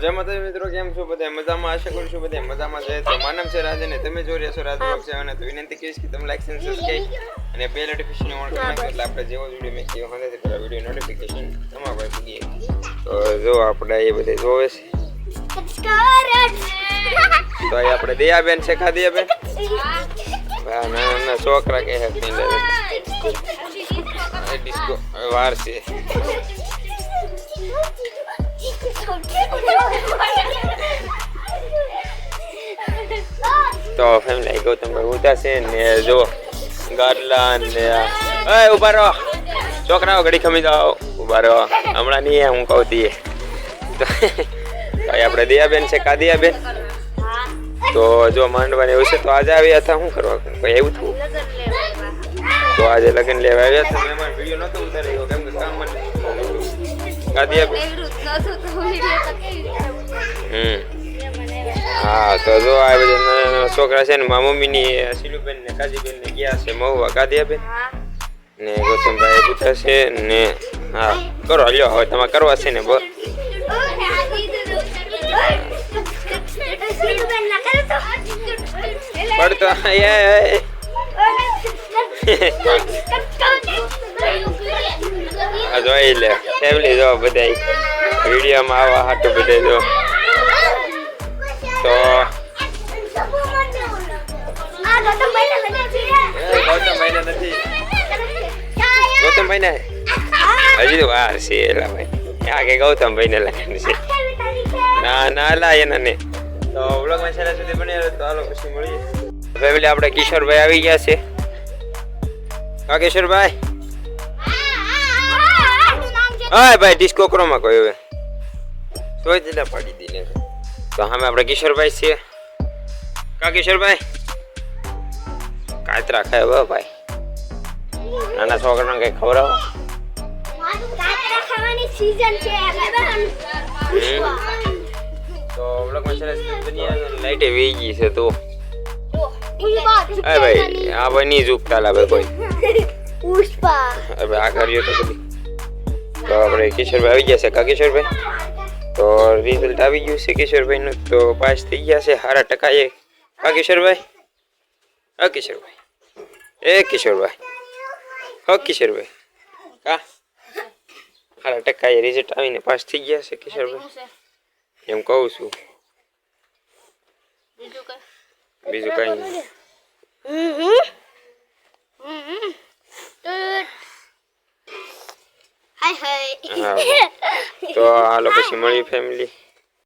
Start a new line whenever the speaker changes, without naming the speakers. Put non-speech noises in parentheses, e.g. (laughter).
જય માતાજી મિત્રો, કેમ છો બધા? મજામાં? આશા કરું છું બધા મજામાં છે. તો માનમ છે રાજ અને તમે જોઈ રહ્યા છો રાજ બ્લોગ છે અને તો વિનંતી કહીશ કે તમે લાઈક અને સબસ્ક્રાઇબ અને બે નોટિફિકેશન ઓન કરી નાખો એટલે આપણે જેવો વીડિયો મેં કેવો હોય પેલા વીડિયો નોટિફિકેશન તમારા પાસે પૂગી તો જો આપણે એ બધે જોવે છે. તો અહીં આપણે દયાબેન છે, ખા દયાબેન? હા ના ના છોકરા કે હે ડિસ્કો વાર છે. તો ફેમિલી ગૌતમભાઈ ઉતા છે ને જો ગાડલા ને એ ઊભા રહો. છોકરાઓ ઘડી ખમી જાઓ. ઊભા રહો. હમણાં નહીં હું કહું તીએ તો (laughs) આપણે દિયાબેન છે કાદિયાબેન તો જો માંડવાની એવું છે તો આજે આવ્યા હતા શું કરવા? કોઈ એવું થયું? તો આજે લગ્ન લેવા આવ્યા હતા મહેમાન વીડિયો નહોતો ઉતાર્યો કેમ કે કામ મને હમ. હા તો જો આ બધા છોકરા છે ને મારા મમ્મીની શીલુબેન ને કાજીબેન ને ગયા છે મહુવા કાદિયાબેન ને ગૌતમભાઈ પૂછા છે ને હા કરો લ્યો હવે તમારે કરવા છે ને બોલ પડતો જોઈ લે ફેમિલી જો બધા વિડીયોમાં આવા હાટું બધા જો. ગૌતમભાઈ નથી. ગૌતમભાઈ ને હજી તો વાર છે એલા ભાઈ. આ કે ગૌતમભાઈ ને છે. ના ના લા એના ને. તો વ્લોગમાં છેલ્લા સુધી બની રહ્યો તો હાલો પછી મળીએ. ફેમિલી આપણે કિશોરભાઈ આવી ગયા છે. હા કિશોરભાઈ? હા ભાઈ ડિસ્કો ક્રોમાં કોઈ હવે. તોય જ પાડી દીને તો હામે આપણે કિશોરભાઈ છીએ કા કિશોરભાઈ? કાતરા ખાય હવે ભાઈ. નાના છોકરાને કઈ ખવડાવો
સીઝન છે
તો વ્લોગમાં છેલ્લા સુધી બની રહ્યો લાઈટે વી ગઈ છે તો
પુષ્પા
હા ભાઈ, આ ભાઈ નહીં ઝૂકતા લા ભાઈ કોઈ.
પુષ્પા
હવે આ કર્યો તો કદી તો આપણે કિશોરભાઈ આવી ગયા છે કા કિશોરભાઈ? તો રિઝલ્ટ આવી ગયું છે કિશોરભાઈનું. તો પાસ થઈ ગયા છે સારા ટકાએ કા કિશોરભાઈ? હા કિશોરભાઈ? એ કિશોરભાઈ. હો કિશોરભાઈ. કા? હારા ટકા એ રિઝલ્ટ આવીને પાસ થઈ ગયા છે કિશોરભાઈ. એમ કહું છું. બીજું કઈ? નહીં. તો હાલો પછી મળી ફેમિલી